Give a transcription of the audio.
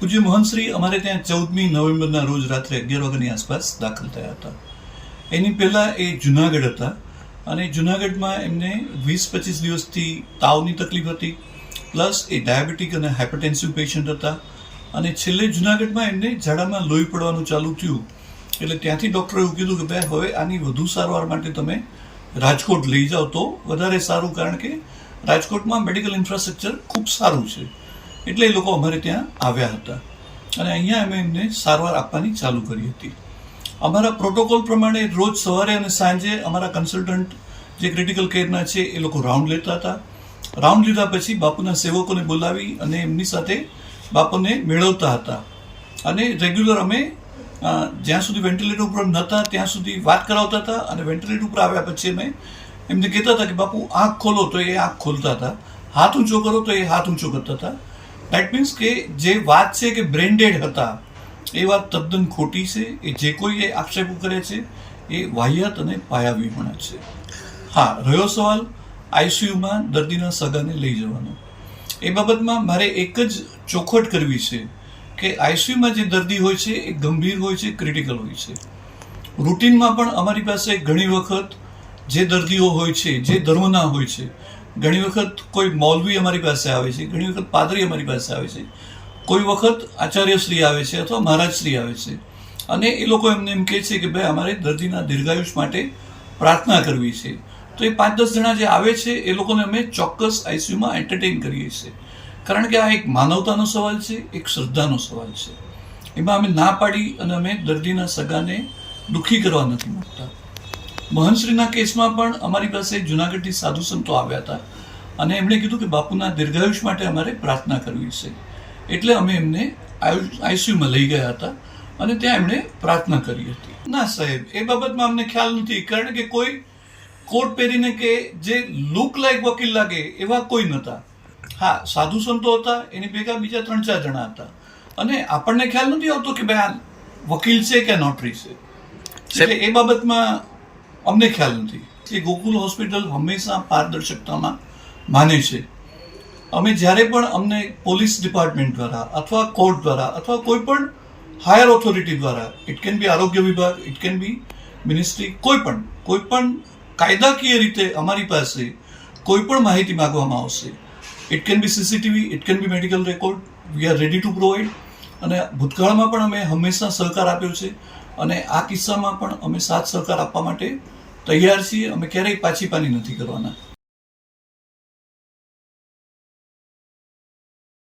પૂજ્ય મોહનશ્રી, અમારે ત્યાં ચૌદમી નવેમ્બરના રોજ રાત્રે અગિયાર વાગ્યાની આસપાસ દાખલ થયા હતા. એની પહેલાં એ જુનાગઢ હતા અને જુનાગઢમાં એમને વીસ પચીસ દિવસથી તાવની તકલીફ હતી, પ્લસ એ ડાયાબિટીક અને હાઇપરટેન્સિવ પેશન્ટ હતા અને છેલ્લે જુનાગઢમાં એમને ઝાડામાં લોહી પડવાનું ચાલુ થયું. એટલે ત્યાંથી ડૉક્ટરે એવું કીધું કે ભાઈ હવે આની વધુ સારવાર માટે તમે રાજકોટ લઈ જાઓ તો વધારે સારું, કારણ કે રાજકોટમાં મેડિકલ ઇન્ફ્રાસ્ટ્રક્ચર ખૂબ સારું છે. એટલે એ લોકો અમારે ત્યાં આવ્યા હતા. અને અહીંયા અમે એમને સારવાર આપવાની ચાલુ કરી હતી. અમારા પ્રોટોકોલ પ્રમાણે રોજ સવારે અને સાંજે અમારા કન્સલ્ટન્ટ જે ક્રિટિકલ કેરના છે, એ લોકો રાઉન્ડ લેતા હતા. રાઉન્ડ લીધા પછી બાપુના સેવકોને બોલાવી અને એમની સાથે બાપુને મેળવતા હતા. અને રેગ્યુલર અમે જ્યાં સુધી વેન્ટિલેટર ઉપર નહોતા ત્યાં સુધી વાત કરાવતા હતા અને વેન્ટિલેટર ઉપર આવ્યા પછી અમે એમને કહેતા હતા કે, બાપુ, આંખ ખોલો. તો એ આંખ ખોલતા હતા. હાથ ઊંચો કરો. તો એ હાથ ઊંચો કરતા હતા. દેટ મીન્સ કે જે વાત છે કે બ્રેન્ડેડ હતા, એ વાત તદ્દન ખોટી છે. એ જે કોઈ એ આક્ષેપો કરે છે, એ વાહિયાત અને પાયાવિહોણા છે. હા, રહ્યો સવાલ આઈસીયુમાં દર્દીના સગાને લઈ જવાનો. એ બાબતમાં મારે એક જ ચોખવટ કરવી છે કે આઈસીયુમાં જે દર્દી હોય છે, એ ગંભીર હોય છે, ક્રિટિકલ હોય છે. રૂટીનમાં પણ અમારી પાસે ઘણી વખત જે દર્દીઓ હોય છે, જે ધર્મના હોય છે ઘણી વખત કોઈ મૌલવી અમારી પાસે આવે છે, ઘણી વખત પાદરી અમારી પાસે આવે છે. કોઈ વખત આચાર્યશ્રી આવે છે અથવા મહારાજશ્રી આવે છે. અને એ લોકો એમને એમ કહે છે કે ભાઈ અમારે દર્દીના દીર્ઘાયુષ માટે પ્રાર્થના કરવી છે. તો એ પાંચ દસ જણા જે આવે છે, એ લોકોને અમે ચોક્કસ આઈસીયુમાં એન્ટરટેન કરીએ છીએ. કારણ કે આ એક માનવતાનો સવાલ છે, એક શ્રદ્ધાનો સવાલ છે. એમાં અમે ના પાડી અને અમે દર્દીના સગાને દુઃખી કરવા નથી માંગતા. મહંશ્રીના કેસમાં પણ અમારી પાસે જુનાગઢથી સાધુ સંતો આવ્યા હતા અને એમણે કીધું કે બાપુના દીર્ઘાયુષ માટે અમારે પ્રાર્થના કરવી છે. એટલે અમે એમને આઈસીયુમાં લઈ ગયા હતા અને ત્યાં એમણે પ્રાર્થના કરી હતી. ના સાહેબ એ બાબતમાં અમને ખ્યાલ નથી કારણ કે કોઈ કોટ પહેરીને કે જે લુક લાઈક વકીલ લાગે એવા કોઈ નહોતા. હા સાધુ સંતો હતા એની ભેગા બીજા ત્રણ ચાર જણા હતા. અને આપણને ખ્યાલ નથી આવતો કે ભાઈ આ વકીલ છે કે નોટરી છે. એટલે એ બાબતમાં અમને ખ્યાલ નથી કે ગોકુલ હોસ્પિટલ હંમેશા પારદર્શકતામાં માને છે. અમે જ્યારે પણ અમને પોલીસ ડિપાર્ટમેન્ટ દ્વારા અથવા કોર્ટ દ્વારા અથવા કોઈ પણ હાયર ઓથોરિટી દ્વારા ઇટ કેન બી આરોગ્ય વિભાગ ઇટ કેન બી મિનિસ્ટ્રી કોઈ પણ કોઈ પણ કાયદાકીય રીતે અમારી પાસે કોઈ પણ માહિતી માગવામાં આવશે. It can be CCTV it can be medical record we are ready to provide અને ભૂતકાળમાં પણ અમે હંમેશા સહકાર આપ્યો છે. અને આ કિસ્સામાં પણ અમે સાથ સહકાર આપવા માટે તૈયાર છીએ અમે ક્યારેય પાછી પાની નથી કરવાના.